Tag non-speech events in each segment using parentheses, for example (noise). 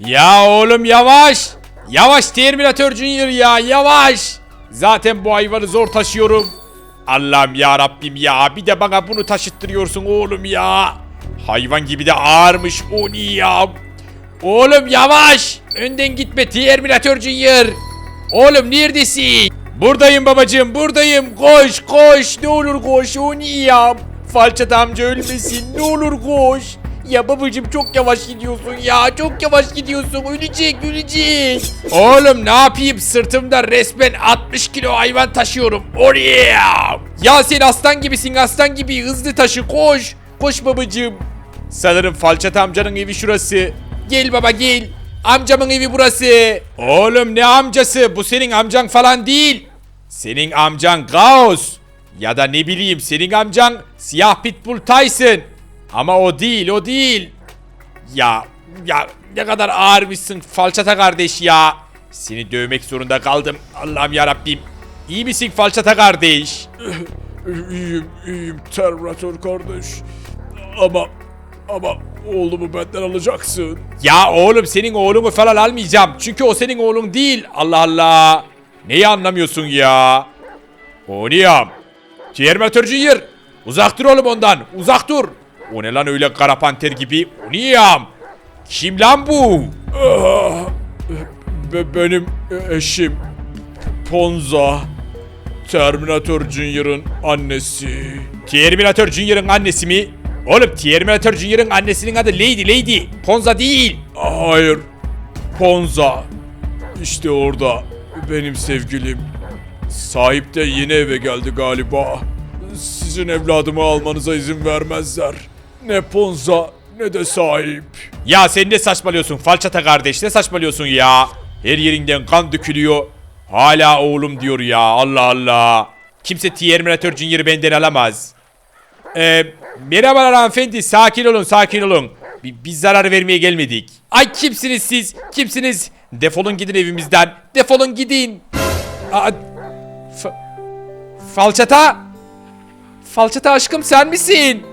Ya oğlum yavaş. Yavaş Terminator Junior ya yavaş. Zaten bu hayvanı zor taşıyorum. Allah'ım ya Rabbim ya bir de bana bunu taşıttırıyorsun oğlum ya. Hayvan gibi de ağırmış o ya. Oğlum yavaş. Önden gitme Terminator Junior. Oğlum neredesin? Buradayım babacığım buradayım. Koş koş ne olur koş o ya. Falçat amca ölmesin ne olur koş. Ya babacığım çok yavaş gidiyorsun ya. Çok yavaş gidiyorsun. Ölecek ölecek. Oğlum ne yapayım sırtımda resmen 60 kilo hayvan taşıyorum. Oraya. Ya sen aslan gibisin aslan gibi hızlı taşı koş. Koş babacığım. Sanırım Falçat amcanın evi şurası. Gel baba gel. Amcamın evi burası. Oğlum ne amcası? Bu senin amcan falan değil. Senin amcan Gauss. Ya da ne bileyim senin amcan Siyah Pitbull Tyson. Ama o değil o değil. Ya ya ne kadar ağırmışsın falçata kardeş ya. Seni dövmek zorunda kaldım. Allah'ım ya Rabbim. İyi misin falçata kardeş? (laughs) İyiyim, iyiyim Terminator kardeş. Ama, ama oğlumu benden alacaksın. Ya oğlum senin oğlunu falan almayacağım. Çünkü o senin oğlun değil. Allah Allah. Neyi anlamıyorsun ya? Oynayam. Terminator Junior. Uzak dur oğlum ondan. Uzak dur. O ne lan öyle kara panter gibi? Oynayam. Kim lan bu? Ve benim eşim Ponza. Terminator Junior'ın annesi. Terminator Junior'ın annesi mi? Oğlum Terminator Junior'ın annesinin adı Lady Lady. Ponza değil. Hayır, Ponza. İşte orada benim sevgilim. Sahip de yeni eve geldi galiba. Sizin evladımı almanıza izin vermezler. Ne Ponza ne de sahip. Ya sen ne saçmalıyorsun falçata kardeş ne saçmalıyorsun ya? Her yerinden kan dökülüyor. Hala oğlum diyor ya Allah Allah. Kimse Terminator Junior'ı benden alamaz. Ee, merhabalar hanımefendi sakin olun sakin olun. Bi- Biz zarar vermeye gelmedik. Ay kimsiniz siz? Kimsiniz? Defolun gidin evimizden. Defolun gidin. Aa, fa- falçata. Falçata aşkım sen misin?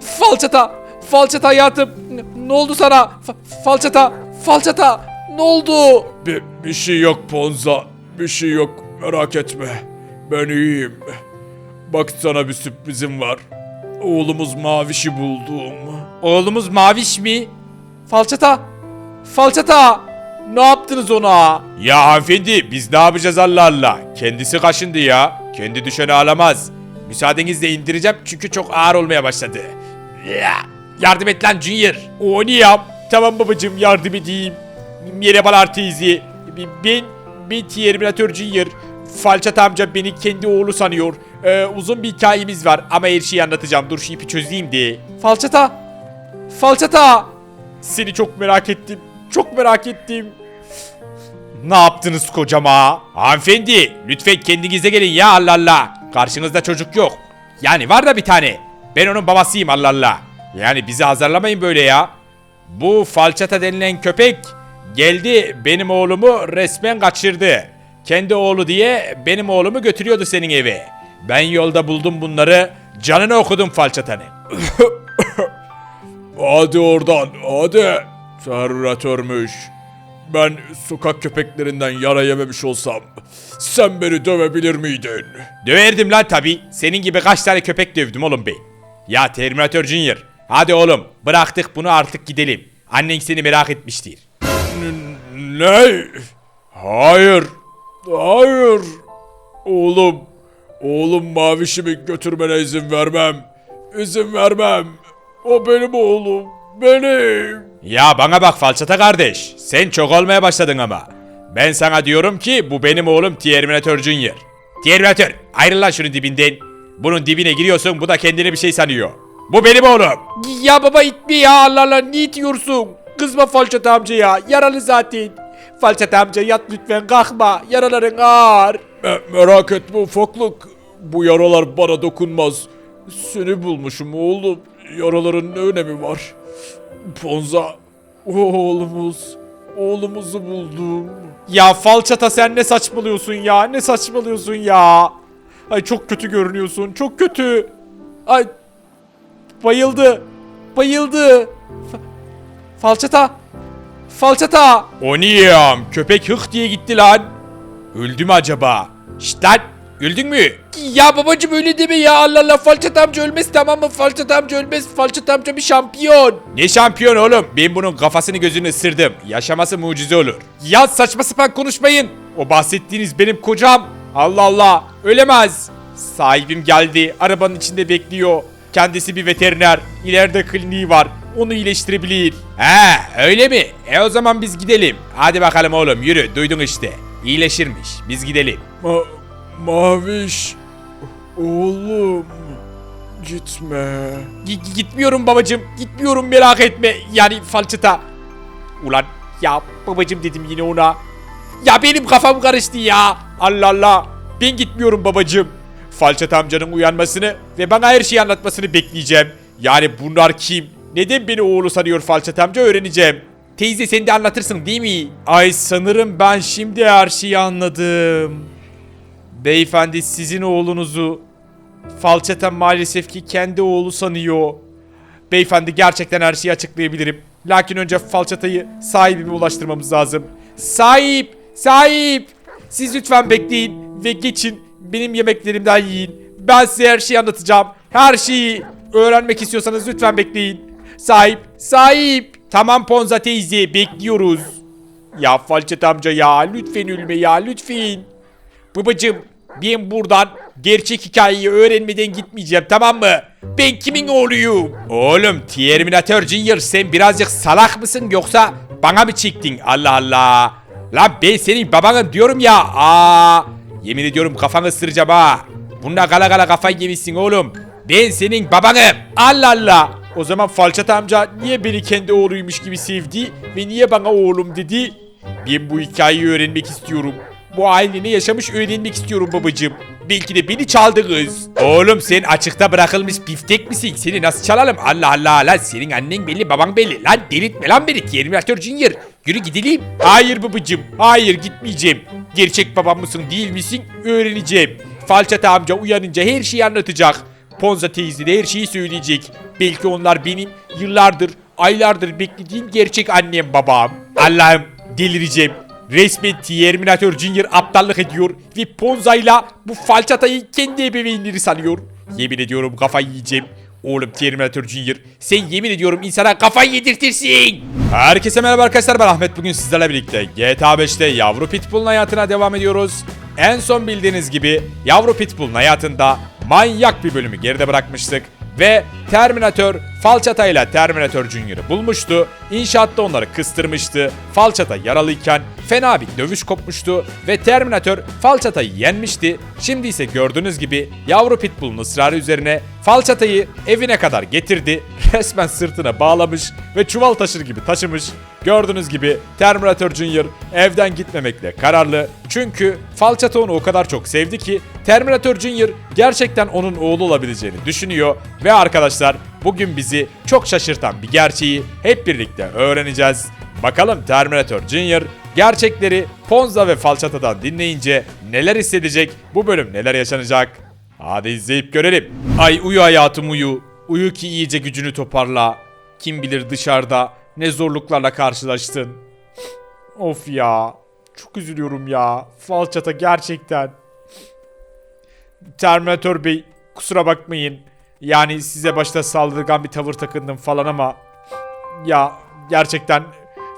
Falçata. Falçata hayatım. Ne, ne oldu sana? Fa- falçata. Falçata. Ne oldu? Bir, bir şey yok Ponza. Bir şey yok merak etme. Ben iyiyim. Bak sana bir sürprizim var. Oğlumuz Maviş'i buldum. Oğlumuz Maviş mi? Falçata. Falçata. Ne yaptınız ona? Ya hanımefendi biz ne yapacağız Allah Allah. Kendisi kaşındı ya. Kendi düşeni ağlamaz. Müsaadenizle indireceğim çünkü çok ağır olmaya başladı. Ya, yardım et lan Junior. O ne yap? Tamam babacığım yardım edeyim. Merhabalar teyze. Ben, ben Terminator Junior. Falçat amca beni kendi oğlu sanıyor. Ee, uzun bir hikayemiz var ama her şeyi anlatacağım. Dur şu ipi çözeyim de. Falçata. Falçata. Seni çok merak ettim. Çok merak ettim. Ne yaptınız kocama? Hanımefendi lütfen kendinize gelin ya Allah Allah. Karşınızda çocuk yok. Yani var da bir tane. Ben onun babasıyım Allah Allah. Yani bizi azarlamayın böyle ya. Bu falçata denilen köpek geldi benim oğlumu resmen kaçırdı. Kendi oğlu diye benim oğlumu götürüyordu senin eve. Ben yolda buldum bunları. Canını okudum falçatanın. (coughs) Hadi oradan hadi. Terminatörmüş. Ben sokak köpeklerinden yara yememiş olsam sen beni dövebilir miydin? Döverdim lan tabi. Senin gibi kaç tane köpek dövdüm oğlum ben. Ya Terminator Junior. Hadi oğlum bıraktık bunu artık gidelim. Annen seni merak etmiştir. Ne? Hayır. Hayır. Oğlum. Oğlum mavişimi götürmene izin vermem. İzin vermem. O benim oğlum. Benim. Ya bana bak falçata kardeş. Sen çok olmaya başladın ama. Ben sana diyorum ki bu benim oğlum Terminator Junior. Terminator ayrıl lan şunun dibinden. Bunun dibine giriyorsun bu da kendini bir şey sanıyor. Bu benim oğlum. Ya baba itme ya Allah Allah ne itiyorsun? Kızma falçata amca ya yaralı zaten. Falçata amca yat lütfen kalkma yaraların ağır. Me- merak etme ufaklık. Bu yaralar bana dokunmaz. Seni bulmuşum oğlum. Yaraların ne önemi var? Ponza. Oğlumuz. Oğlumuzu buldum. Ya falçata sen ne saçmalıyorsun ya? Ne saçmalıyorsun ya? Ay çok kötü görünüyorsun. Çok kötü. Ay bayıldı. Bayıldı. Fa- falçata. Falçata. O niyam? Köpek hık diye gitti lan. Öldü mü acaba? Şşt lan. Öldün mü? Ya babacım öyle deme ya Allah Allah Falçat amca ölmez tamam mı? Falçat amca ölmez. Falçat amca bir şampiyon. Ne şampiyon oğlum? Ben bunun kafasını gözünü ısırdım. Yaşaması mucize olur. Ya saçma sapan konuşmayın. O bahsettiğiniz benim kocam. Allah Allah. Ölemez. Sahibim geldi. Arabanın içinde bekliyor. Kendisi bir veteriner. İleride kliniği var. Onu iyileştirebilir. He öyle mi? E o zaman biz gidelim. Hadi bakalım oğlum yürü. Duydun işte. İyileşirmiş. Biz gidelim. Ma Maviş. Oğlum. Gitme. Gi- gitmiyorum babacım. Gitmiyorum merak etme. Yani falçata. Ulan ya babacım dedim yine ona. Ya benim kafam karıştı ya. Allah Allah. Ben gitmiyorum babacım. Falçat amcanın uyanmasını ve bana her şeyi anlatmasını bekleyeceğim. Yani bunlar kim? Neden beni oğlu sanıyor Falçat amca öğreneceğim. Teyze sen de anlatırsın değil mi? Ay sanırım ben şimdi her şeyi anladım. Beyefendi sizin oğlunuzu Falçata maalesef ki kendi oğlu sanıyor. Beyefendi gerçekten her şeyi açıklayabilirim. Lakin önce falçatayı sahibime ulaştırmamız lazım. Sahip! Sahip! Siz lütfen bekleyin ve geçin. Benim yemeklerimden yiyin. Ben size her şeyi anlatacağım. Her şeyi öğrenmek istiyorsanız lütfen bekleyin. Sahip! Sahip! Tamam Ponza teyze bekliyoruz. Ya falçat amca ya lütfen ölme ya lütfen. Babacım ben buradan gerçek hikayeyi öğrenmeden gitmeyeceğim tamam mı? Ben kimin oğluyum? Oğlum Terminator Junior sen birazcık salak mısın yoksa bana mı çektin? Allah Allah. Lan ben senin babanım diyorum ya. Aa, yemin ediyorum kafanı ısıracağım ha. Bununla kala kala kafayı yemişsin oğlum. Ben senin babanım. Allah Allah. O zaman Falçat amca niye beni kendi oğluymuş gibi sevdi ve niye bana oğlum dedi? Ben bu hikayeyi öğrenmek istiyorum. Bu aileni yaşamış öğrenmek istiyorum babacığım. Belki de beni çaldınız. Oğlum sen açıkta bırakılmış biftek misin? Seni nasıl çalalım? Allah Allah lan senin annen belli baban belli. Lan delirtme lan beni Terminator Junior. Yürü gidelim. Hayır babacığım. Hayır gitmeyeceğim. Gerçek babam mısın değil misin? Öğreneceğim. Falçata amca uyanınca her şeyi anlatacak. Ponza teyze de her şeyi söyleyecek. Belki onlar benim yıllardır, aylardır beklediğim gerçek annem babam. Allah'ım delireceğim. Resmen Terminator Junior aptallık ediyor ve Ponza'yla bu falçatayı kendi ebeveynleri sanıyor. Yemin ediyorum kafayı yiyeceğim. Oğlum Terminator Junior sen yemin ediyorum insana kafayı yedirtirsin. Herkese merhaba arkadaşlar ben Ahmet bugün sizlerle birlikte GTA 5'te yavru Pitbull'un hayatına devam ediyoruz. En son bildiğiniz gibi yavru Pitbull'un hayatında manyak bir bölümü geride bırakmıştık. Ve Terminator Falçata ile Terminator Junior'ı bulmuştu. İnşaatta onları kıstırmıştı. Falçata yaralıyken fena bir dövüş kopmuştu ve Terminator Falçata'yı yenmişti. Şimdi ise gördüğünüz gibi yavru Pitbull'un ısrarı üzerine Falçata'yı evine kadar getirdi. (laughs) Resmen sırtına bağlamış ve çuval taşır gibi taşımış. Gördüğünüz gibi Terminator Junior evden gitmemekle kararlı. Çünkü Falçata onu o kadar çok sevdi ki Terminator Junior gerçekten onun oğlu olabileceğini düşünüyor. Ve arkadaşlar bugün bizi çok şaşırtan bir gerçeği hep birlikte öğreneceğiz. Bakalım Terminator Junior gerçekleri Ponza ve Falçata'dan dinleyince neler hissedecek, bu bölüm neler yaşanacak? Hadi izleyip görelim. Ay uyu hayatım uyu. Uyu ki iyice gücünü toparla. Kim bilir dışarıda ne zorluklarla karşılaştın. Of ya. Çok üzülüyorum ya. Falçata gerçekten. Terminator Bey kusura bakmayın. Yani size başta saldırgan bir tavır takındım falan ama ya gerçekten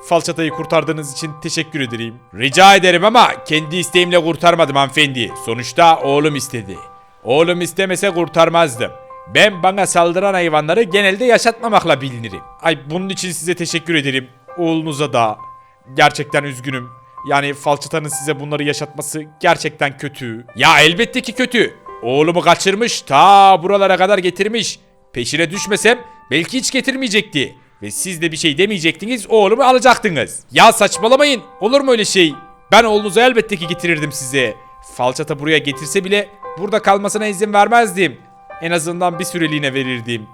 falçatayı kurtardığınız için teşekkür ederim. Rica ederim ama kendi isteğimle kurtarmadım hanımefendi. Sonuçta oğlum istedi. Oğlum istemese kurtarmazdım. Ben bana saldıran hayvanları genelde yaşatmamakla bilinirim. Ay bunun için size teşekkür ederim. Oğlunuza da. Gerçekten üzgünüm. Yani falçatanın size bunları yaşatması gerçekten kötü. Ya elbette ki kötü. Oğlumu kaçırmış ta buralara kadar getirmiş. Peşine düşmesem belki hiç getirmeyecekti. Ve siz de bir şey demeyecektiniz oğlumu alacaktınız. Ya saçmalamayın olur mu öyle şey? Ben oğlunuzu elbette ki getirirdim size. Falçata buraya getirse bile burada kalmasına izin vermezdim. En azından bir süreliğine verirdim.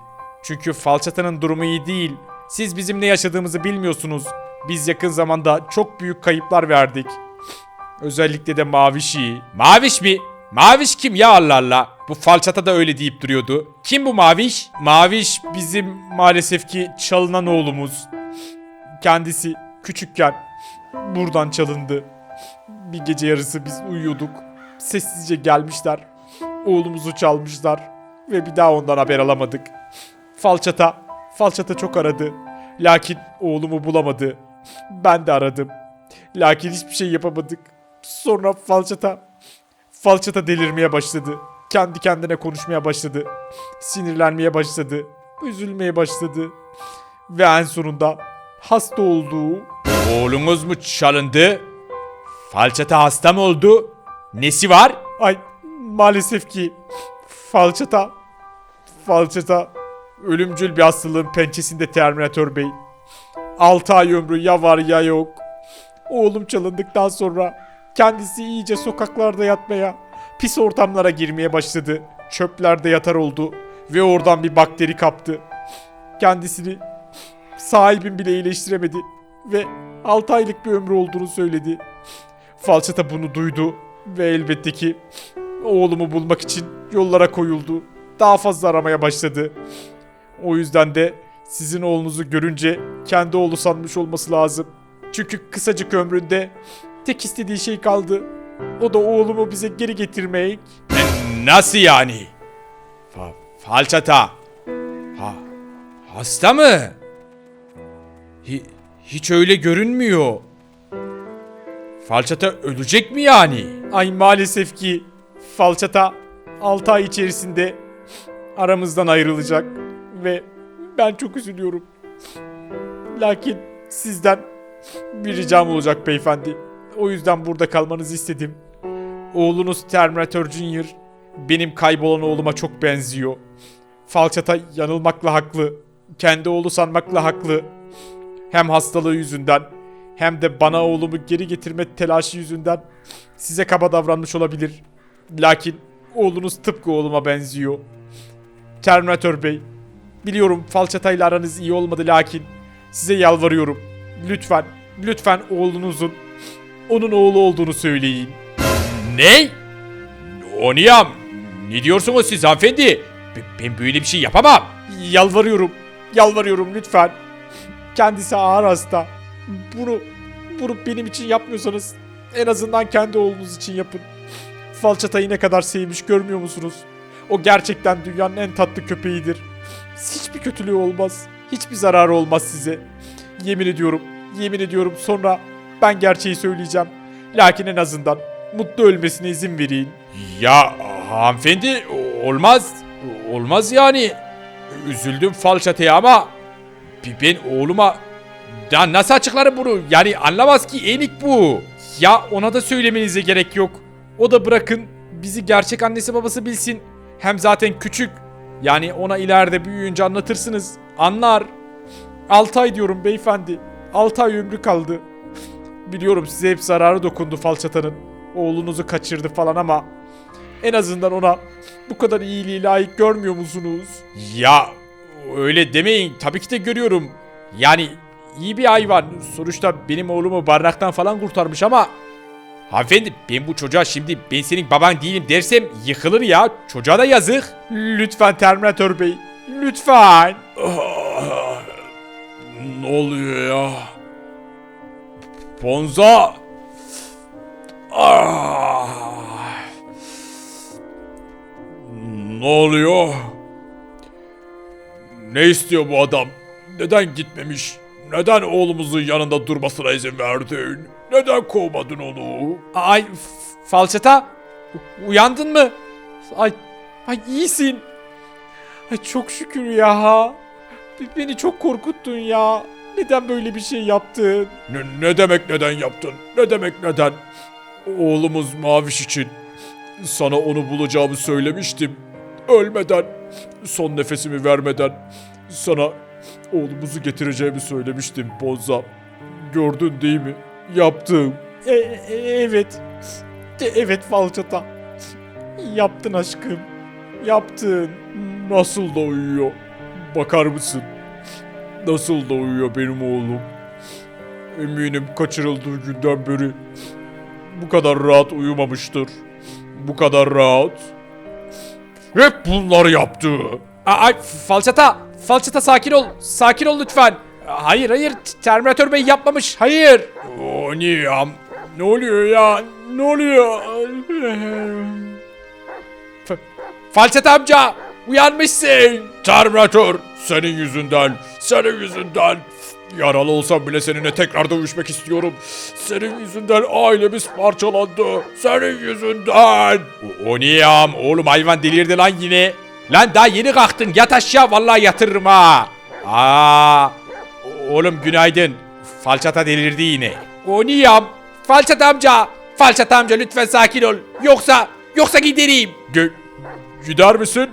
Çünkü falçatanın durumu iyi değil. Siz bizim ne yaşadığımızı bilmiyorsunuz. Biz yakın zamanda çok büyük kayıplar verdik. Özellikle de Maviş'i. Maviş mi? Maviş kim ya Allah Allah? Bu falçata da öyle deyip duruyordu. Kim bu Maviş? Maviş bizim maalesef ki çalınan oğlumuz. Kendisi küçükken buradan çalındı. Bir gece yarısı biz uyuyorduk. Sessizce gelmişler. Oğlumuzu çalmışlar. Ve bir daha ondan haber alamadık. Falçata, falçata çok aradı. Lakin oğlumu bulamadı. Ben de aradım. Lakin hiçbir şey yapamadık. Sonra falçata, falçata delirmeye başladı. Kendi kendine konuşmaya başladı. Sinirlenmeye başladı. Üzülmeye başladı. Ve en sonunda hasta olduğu Oğlunuz mu çalındı? Falçata hasta mı oldu? Nesi var? Ay maalesef ki falçata falçata ölümcül bir hastalığın pençesinde Terminator Bey. 6 ay ömrü ya var ya yok. Oğlum çalındıktan sonra kendisi iyice sokaklarda yatmaya, pis ortamlara girmeye başladı. Çöplerde yatar oldu ve oradan bir bakteri kaptı. Kendisini sahibim bile iyileştiremedi ve 6 aylık bir ömrü olduğunu söyledi. Falçata bunu duydu ve elbette ki oğlumu bulmak için yollara koyuldu. Daha fazla aramaya başladı. O yüzden de sizin oğlunuzu görünce kendi oğlu sanmış olması lazım. Çünkü kısacık ömründe tek istediği şey kaldı. O da oğlumu bize geri getirmek. Nasıl yani? Fa- falçata. Ha, hasta mı? Hi- hiç öyle görünmüyor. Falçata ölecek mi yani? Ay maalesef ki falçata 6 ay içerisinde aramızdan ayrılacak ve ben çok üzülüyorum. Lakin sizden bir ricam olacak beyefendi. O yüzden burada kalmanızı istedim. Oğlunuz Terminator Junior benim kaybolan oğluma çok benziyor. Falçata yanılmakla haklı. Kendi oğlu sanmakla haklı. Hem hastalığı yüzünden hem de bana oğlumu geri getirme telaşı yüzünden size kaba davranmış olabilir. Lakin oğlunuz tıpkı oğluma benziyor. Terminator Bey, biliyorum falçatayla aranız iyi olmadı lakin size yalvarıyorum. Lütfen, lütfen oğlunuzun onun oğlu olduğunu söyleyin. Ne? Oniyam. Ne diyorsunuz siz hanımefendi? Ben böyle bir şey yapamam. Yalvarıyorum, yalvarıyorum lütfen. Kendisi ağır hasta. Bunu, bunu benim için yapmıyorsanız en azından kendi oğlunuz için yapın. Falçatayı ne kadar sevmiş görmüyor musunuz? O gerçekten dünyanın en tatlı köpeğidir. Hiçbir kötülüğü olmaz. Hiçbir zararı olmaz size. Yemin ediyorum, yemin ediyorum sonra ben gerçeği söyleyeceğim. Lakin en azından mutlu ölmesine izin verin. Ya hanımefendi olmaz. Olmaz yani. Üzüldüm falçataya ama ben oğluma ya nasıl açıklarım bunu? Yani anlamaz ki enik bu. Ya ona da söylemenize gerek yok. O da bırakın bizi gerçek annesi babası bilsin. Hem zaten küçük. Yani ona ileride büyüyünce anlatırsınız. Anlar. 6 ay diyorum beyefendi. 6 ay ömrü kaldı. Biliyorum size hep zararı dokundu falçatanın. Oğlunuzu kaçırdı falan ama en azından ona bu kadar iyiliği layık görmüyor musunuz? Ya öyle demeyin. Tabii ki de görüyorum. Yani iyi bir hayvan. Sonuçta benim oğlumu barınaktan falan kurtarmış ama Hanımefendi ben bu çocuğa şimdi ben senin baban değilim dersem yıkılır ya. Çocuğa da yazık. Lütfen Terminator Bey. Lütfen. Ah, ne oluyor ya? Ponza! Ah! Ne oluyor? Ne istiyor bu adam? Neden gitmemiş? Neden oğlumuzun yanında durmasına izin verdin? Neden kovmadın onu? Ay falçata uyandın mı? Ay ay iyisin. Ay çok şükür ya. Beni çok korkuttun ya. Neden böyle bir şey yaptın? Ne, ne demek neden yaptın? Ne demek neden? Oğlumuz Maviş için. Sana onu bulacağımı söylemiştim. Ölmeden, son nefesimi vermeden sana oğlumuzu getireceğimi söylemiştim Bonza. Gördün değil mi? Yaptım. E, e- evet. E- evet falçata. Yaptın aşkım. Yaptın. Nasıl da uyuyor. Bakar mısın? Nasıl da uyuyor benim oğlum. Eminim kaçırıldığı günden beri bu kadar rahat uyumamıştır. Bu kadar rahat. Hep bunları yaptı. Ay falçata. Falçata sakin ol. Sakin ol lütfen. Hayır hayır Terminator Bey yapmamış. Hayır. O niye ya? Ne oluyor ya? Ne oluyor? F- Falçat amca uyanmışsın. Terminator senin yüzünden, senin yüzünden. Yaralı olsam bile seninle tekrar dövüşmek istiyorum. Senin yüzünden ailemiz parçalandı. Senin yüzünden. O, o niye ya? Oğlum hayvan delirdi lan yine. Lan daha yeni kalktın yat aşağı vallahi yatırırım ha. Aa, oğlum günaydın. Falçata delirdi yine. O niye ya? Falçat amca. Falçat amca lütfen sakin ol. Yoksa, yoksa gidereyim. Ge- gider misin?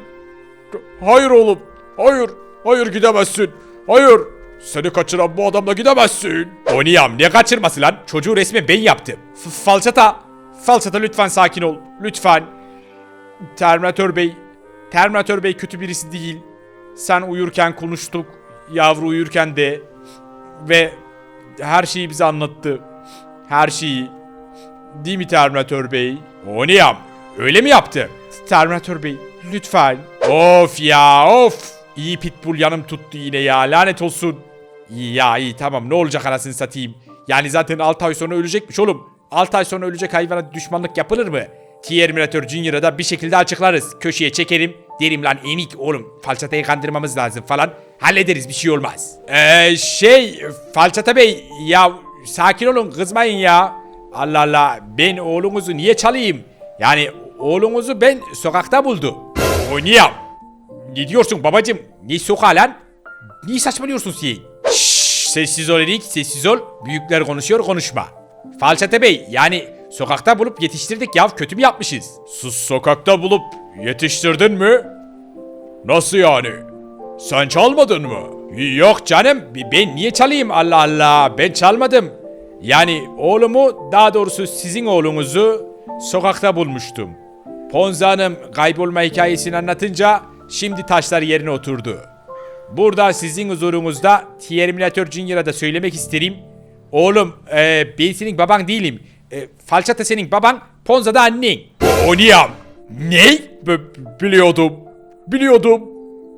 Hayır oğlum. Hayır. Hayır gidemezsin. Hayır. Seni kaçıran bu adamla gidemezsin. O niye ya? Ne kaçırması lan? Çocuğu resmen ben yaptım. F- falçata. Falçata lütfen sakin ol. Lütfen. Terminator Bey. Terminator Bey kötü birisi değil. Sen uyurken konuştuk. Yavru uyurken de. Ve her şeyi bize anlattı. Her şeyi. Değil mi Terminator Bey? O niye ya? Öyle mi yaptı? Terminator Bey lütfen. Of ya of. İyi pitbull yanım tuttu yine ya lanet olsun. İyi ya iyi tamam ne olacak anasını satayım. Yani zaten 6 ay sonra ölecekmiş oğlum. 6 ay sonra ölecek hayvana düşmanlık yapılır mı? Terminator Junior'a da bir şekilde açıklarız. Köşeye çekerim. Derim lan enik oğlum falçatayı kandırmamız lazım falan. Hallederiz bir şey olmaz. Eee şey falçata bey ya sakin olun kızmayın ya. Allah Allah ben oğlunuzu niye çalayım? Yani oğlunuzu ben sokakta buldum. O niye? Ne diyorsun babacım? Ne sokağı lan? Niye saçmalıyorsun sen? Şşş, sessiz ol Erik, sessiz ol. Büyükler konuşuyor, konuşma. Falçate Bey, yani sokakta bulup yetiştirdik ya, kötü mü yapmışız? Sus sokakta bulup yetiştirdin mi? Nasıl yani? Sen çalmadın mı? Yok canım, ben niye çalayım Allah Allah, ben çalmadım. Yani oğlumu, daha doğrusu sizin oğlunuzu sokakta bulmuştum. Ponza Hanım kaybolma hikayesini anlatınca şimdi taşlar yerine oturdu. Burada sizin huzurunuzda Terminator Junior'a da söylemek isterim. Oğlum e, ben senin baban değilim. E, Falçata senin baban, Ponza da annen. O niye? Ne? B- biliyordum. Biliyordum.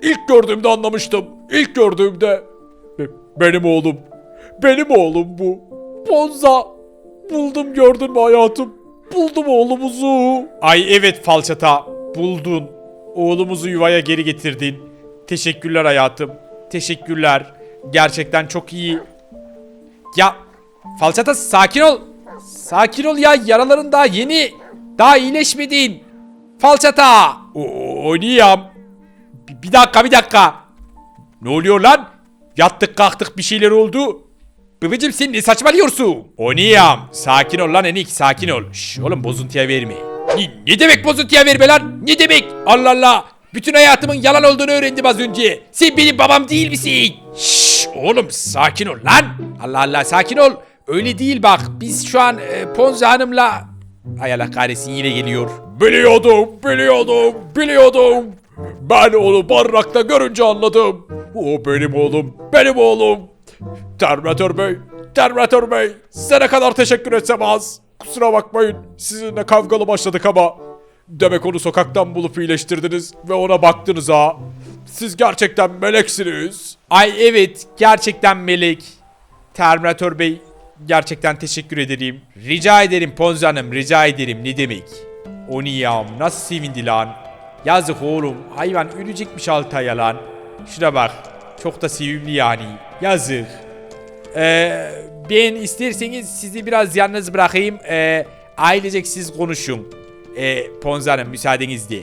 İlk gördüğümde anlamıştım. İlk gördüğümde. Be- benim oğlum. Benim oğlum bu. Bonza. Buldum gördün mü hayatım? Buldum oğlumuzu. Ay evet falçata buldun. Oğlumuzu yuvaya geri getirdin. Teşekkürler hayatım. Teşekkürler. Gerçekten çok iyi. Ya falçata sakin ol. Sakin ol ya yaraların daha yeni. Daha iyileşmedin. Falçata. O, o niye ya? Bir, dakika bir dakika. Ne oluyor lan? Yattık kalktık bir şeyler oldu. Babacım sen ne saçmalıyorsun? O niye ya? Sakin ol lan Enik sakin ol. Şş, oğlum bozuntuya verme. Ne, ne demek bozuntuya verme lan? Ne demek? Allah Allah. Bütün hayatımın yalan olduğunu öğrendim az önce. Sen benim babam değil misin? Şşş oğlum sakin ol lan. Allah Allah sakin ol. Öyle değil bak. Biz şu an e, Ponza Hanım'la... Ay Allah kahretsin yine geliyor. Biliyordum, biliyordum, biliyordum. Ben onu barrakta görünce anladım. O benim oğlum, benim oğlum. Terminator Bey, Terminator Bey. Size ne kadar teşekkür etsem az. Kusura bakmayın, sizinle kavgalı başladık ama... Demek onu sokaktan bulup iyileştirdiniz ve ona baktınız ha. Siz gerçekten meleksiniz. Ay evet gerçekten melek. Terminator Bey gerçekten teşekkür ederim. Rica ederim Ponzi Hanım rica ederim ne demek? O niyam nasıl sevindi lan? Yazık oğlum hayvan ölecekmiş altı aya lan. Şuna bak çok da sevimli yani. Yazık. Ee, ben isterseniz sizi biraz yalnız bırakayım. Ee, ailecek siz konuşun. Ponzi Hanım müsaadenizle.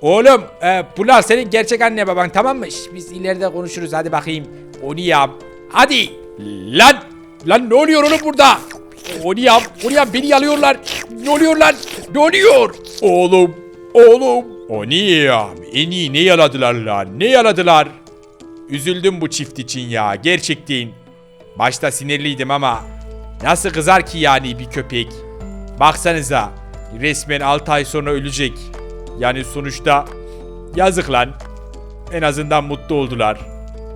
Oğlum e, bunlar senin gerçek anne baban tamam mı? Şş, biz ileride konuşuruz hadi bakayım. O niyam. Hadi. Lan. Lan ne oluyor oğlum burada? O niyam. O niyam beni yalıyorlar. Ne oluyor lan? Ne oluyor? Oğlum, oğlum. O niyam. En iyi ne yaladılar lan? Ne yaladılar? Üzüldüm bu çift için ya. Gerçekten. Başta sinirliydim ama nasıl kızar ki yani bir köpek? Baksanıza. Resmen 6 ay sonra ölecek. Yani sonuçta yazık lan. En azından mutlu oldular.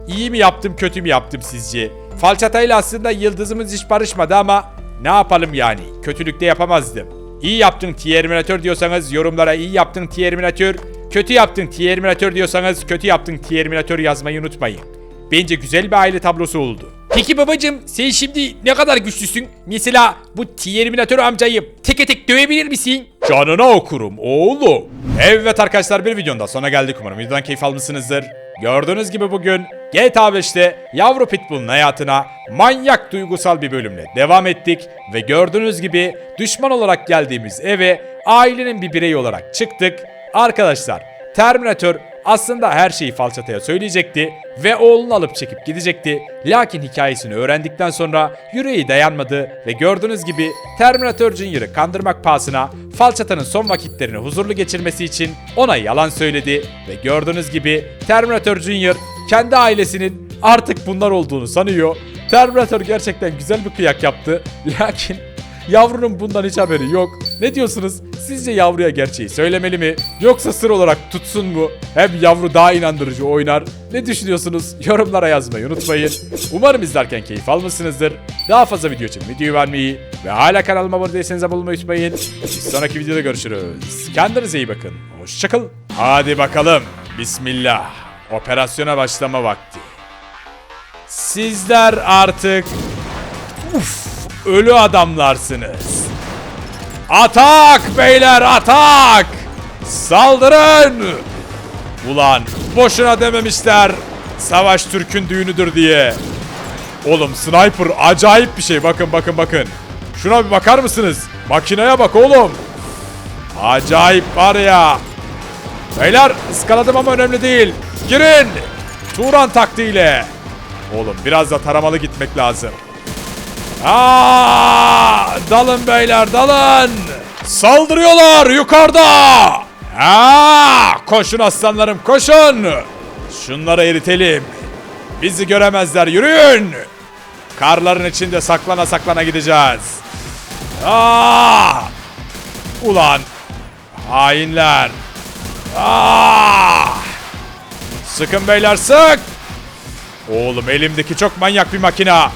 İyi mi yaptım kötü mü yaptım sizce? Falçatayla aslında yıldızımız hiç barışmadı ama ne yapalım yani? Kötülükte yapamazdım. İyi yaptın Terminator diyorsanız yorumlara iyi yaptın Terminator, kötü yaptın Terminator diyorsanız kötü yaptın Terminator yazmayı unutmayın. Bence güzel bir aile tablosu oldu. Peki babacım sen şimdi ne kadar güçlüsün? Mesela bu Terminator amcayı teke tek dövebilir misin? Canına okurum oğlum. Evet arkadaşlar bir videonun da sonuna geldik. Umarım videodan keyif almışsınızdır. Gördüğünüz gibi bugün GTA 5'te yavru pitbull'un hayatına manyak duygusal bir bölümle devam ettik. Ve gördüğünüz gibi düşman olarak geldiğimiz eve ailenin bir bireyi olarak çıktık. Arkadaşlar Terminator aslında her şeyi falçataya söyleyecekti ve oğlunu alıp çekip gidecekti. Lakin hikayesini öğrendikten sonra yüreği dayanmadı ve gördüğünüz gibi Terminator Junior'ı kandırmak pahasına falçatanın son vakitlerini huzurlu geçirmesi için ona yalan söyledi ve gördüğünüz gibi Terminator Junior kendi ailesinin artık bunlar olduğunu sanıyor. Terminator gerçekten güzel bir kıyak yaptı. (laughs) Lakin Yavrunun bundan hiç haberi yok. Ne diyorsunuz? Sizce yavruya gerçeği söylemeli mi? Yoksa sır olarak tutsun mu? Hem yavru daha inandırıcı oynar. Ne düşünüyorsunuz? Yorumlara yazmayı unutmayın. Umarım izlerken keyif almışsınızdır. Daha fazla video için videoyu beğenmeyi ve hala kanalıma abone değilseniz abone olmayı unutmayın. Bir sonraki videoda görüşürüz. Kendinize iyi bakın. Hoşçakalın. Hadi bakalım. Bismillah. Operasyona başlama vakti. Sizler artık ölü adamlarsınız. Atak beyler atak! Saldırın! Ulan boşuna dememişler. Savaş Türk'ün düğünüdür diye. Oğlum sniper acayip bir şey. Bakın bakın bakın. Şuna bir bakar mısınız? Makineye bak oğlum. Acayip var ya. Beyler ıskaladım ama önemli değil. Girin. Turan taktiğiyle. Oğlum biraz da taramalı gitmek lazım. Aa, dalın beyler dalın. Saldırıyorlar yukarıda. Aa, koşun aslanlarım koşun. Şunları eritelim. Bizi göremezler yürüyün. Karların içinde saklana saklana gideceğiz. Aa! Ulan hainler. Aa! Sıkın beyler sık. Oğlum elimdeki çok manyak bir makina.